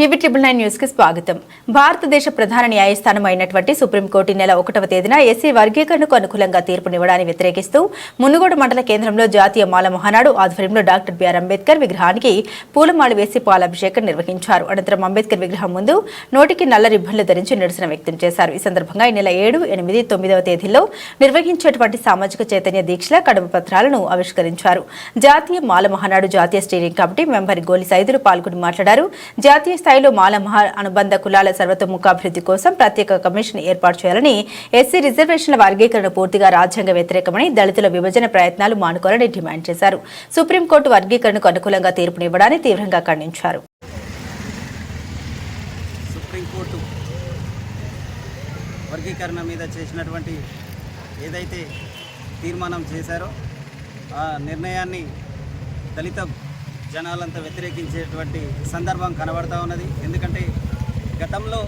TV triple nine న్యూస్కి స్వాగతం. భారతదేశ ప్రధాన న్యాయస్థానం అయినటువంటి సుప్రీంకోర్టు నెల ఒకటవ తేదీన ఎస్సీ వర్గీకరణకు అనుకూలంగా తీర్పునివ్వడాన్ని వ్యతిరేకిస్తూ మునుగోడు మండల కేంద్రంలో జాతీయ మాల మహానాడు ఆధ్వర్యంలో డాక్టర్ బిఆర్ అంబేద్కర్ విగ్రహానికి పూలమాల వేసి పాలాభిషేకం నిర్వహించారు. అనంతరం అంబేద్కర్ విగ్రహం ముందు నోటికి నల్ల రిబ్బన్లు ధరించి నిరసన వ్యక్తం చేశారు. ఈ సందర్భంగా ఈ నెల ఏడు ఎనిమిది తొమ్మిదవ తేదీల్లో నిర్వహించేటువంటి సామాజిక చైతన్య దీక్షల కడుపు పత్రాలను ఆవిష్కరించారు. జాతీయ మాల మహానాడు జాతీయ స్టీరింగ్ కమిటీ మెంబర్ గోలి సైదులు పాల్గొని మాట్లాడారు. జాతీయ స్థాయిలో మాల అనుబంధ కులాల సర్వతోముఖాభివృద్ధి కోసం ప్రత్యేక కమిషన్ ఏర్పాటు చేయాలని ఎస్సీ రిజర్వేషన్ల వర్గీకరణ పూర్తిగా రాజ్యాంగ వ్యతిరేకమని దళితుల విభజన ప్రయత్నాలు మానుకోవాలని డిమాండ్ చేశారు. సుప్రీంకోర్టు వర్గీకరణకు అనుకూలంగా తీర్పునివ్వడాన్ని తీవ్రంగా ఖండించారు. వర్గీకరణ మీద చేసినటువంటి ఏదైతే తీర్మానం చేశారో ఆ నిర్ణయాన్ని దళిత జనాలంతా వ్యతిరేకించేటువంటి సందర్భం కనబడతా ఉన్నది. ఎందుకంటే గతంలో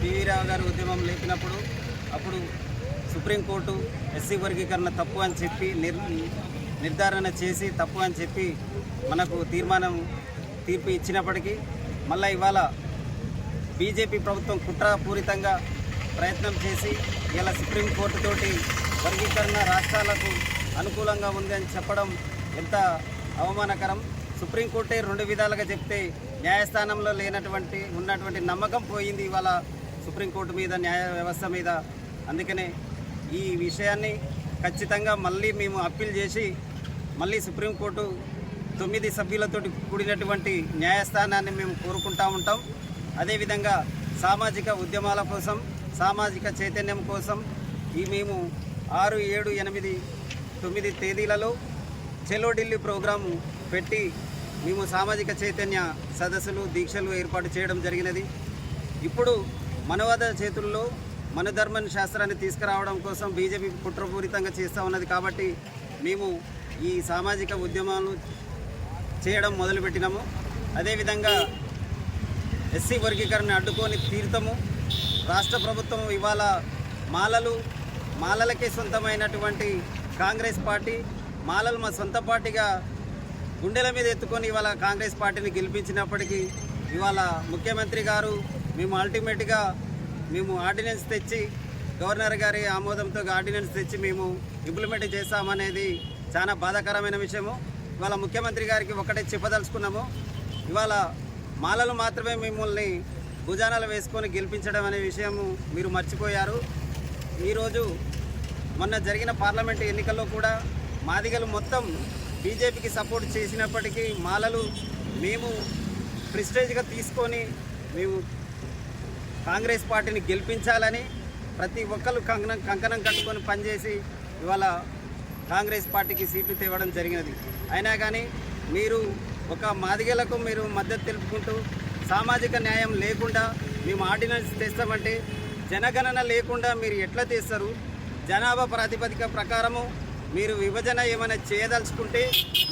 పివి రావు గారు ఉద్యమం లేపినప్పుడు అప్పుడు సుప్రీంకోర్టు ఎస్సీ వర్గీకరణ తప్పు అని చెప్పి నిర్ నిర్ధారణ చేసి తప్పు అని చెప్పి మనకు తీర్మానం తీర్పు ఇచ్చినప్పటికీ మళ్ళీ ఇవాళ బీజేపీ ప్రభుత్వం కుట్రపూరితంగా ప్రయత్నం చేసి ఇలా సుప్రీంకోర్టుతోటి వర్గీకరణ రాష్ట్రాలకు అనుకూలంగా ఉంది అని చెప్పడం ఎంత అవమానకరం. సుప్రీంకోర్టే రెండు విధాలుగా చెప్తే న్యాయస్థానంలో లేనటువంటి ఉన్నటువంటి నమ్మకం పోయింది ఇవాళ సుప్రీంకోర్టు మీద న్యాయ వ్యవస్థ మీద. అందుకనే ఈ విషయాన్ని ఖచ్చితంగా మళ్ళీ మేము అప్పీల్ చేసి మళ్ళీ సుప్రీంకోర్టు తొమ్మిది సభ్యులతో కూడినటువంటి న్యాయస్థానాన్ని మేము కోరుకుంటా ఉంటాం. అదేవిధంగా సామాజిక ఉద్యమాల కోసం సామాజిక చైతన్యం కోసం ఈ మేము ఆరు ఏడు ఎనిమిది తొమ్మిది తేదీలలో చెలో ఢిల్లీ ప్రోగ్రాము పెట్టి మేము సామాజిక చైతన్య సదస్సులు దీక్షలు ఏర్పాటు చేయడం జరిగినది. ఇప్పుడు మనవాద చేతుల్లో మనధర్మ శాస్త్రాన్ని తీసుకురావడం కోసం బీజేపీ కుట్రపూరితంగా చేస్తూ ఉన్నది కాబట్టి మేము ఈ సామాజిక ఉద్యమాలు చేయడం మొదలుపెట్టినాము. అదేవిధంగా ఎస్సీ వర్గీకరణ అడ్డుకొని తీర్థము రాష్ట్ర ప్రభుత్వం ఇవాళ మాలలు మాలలకే సొంతమైనటువంటి కాంగ్రెస్ పార్టీ మాలలు మా సొంత పార్టీగా గుండెల మీద ఎత్తుకొని ఇవాళ కాంగ్రెస్ పార్టీని గెలిపించినప్పటికీ ఇవాళ ముఖ్యమంత్రి గారు మేము అల్టిమేట్గా మేము ఆర్డినెన్స్ తెచ్చి గవర్నర్ గారి ఆమోదంతో ఆర్డినెన్స్ తెచ్చి మేము ఇంప్లిమెంట్ చేస్తామనేది చాలా బాధాకరమైన విషయము. ఇవాళ ముఖ్యమంత్రి గారికి ఒకటే చెప్పదలుచుకున్నాము. ఇవాళ మాలలు మాత్రమే మిమ్మల్ని భుజానాలు వేసుకొని గెలిపించడం అనే విషయము మీరు మర్చిపోయారు. ఈరోజు మొన్న జరిగిన పార్లమెంట్ ఎన్నికల్లో కూడా మాదిగలు మొత్తం బీజేపీకి సపోర్ట్ చేసినప్పటికీ మాలలు మేము ప్రిస్టేజ్గా తీసుకొని మేము కాంగ్రెస్ పార్టీని గెలిపించాలని ప్రతి ఒక్కరు కంకణం కంకణం కట్టుకొని పనిచేసి ఇవాళ కాంగ్రెస్ పార్టీకి సీట్లు తేవడం జరిగినది. అయినా కానీ మీరు ఒక మాదిగలకు మీరు మద్దతు తెలుపుకుంటూ సామాజిక న్యాయం లేకుండా మేము ఆర్డినెన్స్ తెస్తామంటే జనగణన లేకుండా మీరు ఎట్లా చేస్తారు జనాభా ప్రాతిపదిక ప్రకారము మీరు విభజన ఏమైనా చేయదలుచుకుంటే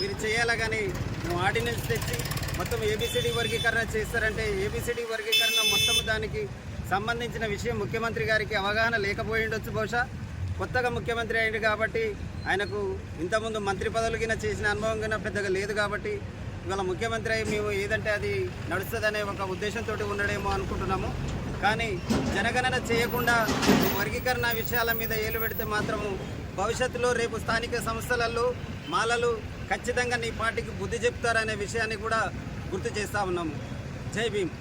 మీరు చేయాలా కానీ మేము ఆర్డినెన్స్ తెచ్చి మొత్తం ఏబిసిడి వర్గీకరణ చేస్తారంటే ఏబిసిడి వర్గీకరణ మొత్తం దానికి సంబంధించిన విషయం ముఖ్యమంత్రి గారికి అవగాహన లేకపోయి ఉండొచ్చు బహుశా. కొత్తగా ముఖ్యమంత్రి అయింది కాబట్టి ఆయనకు ఇంతకుముందు మంత్రి పదవులు కింద చేసిన అనుభవం కింద పెద్దగా లేదు కాబట్టి ఇవాళ ముఖ్యమంత్రి అయి మేము ఏదంటే అది నడుస్తుందనే ఒక ఉద్దేశంతో ఉండడేమో అనుకుంటున్నాము. కానీ జనగణన చేయకుండా వర్గీకరణ విషయాల మీద ఏలు పెడితే మాత్రము భవిష్యత్తులో రేపు స్థానిక సంస్థలలో మాలలు ఖచ్చితంగా నీ పార్టీకి బుద్ధి చెప్తారనే విషయాన్ని కూడా గుర్తు చేస్తా ఉన్నాము. జై భీమ్.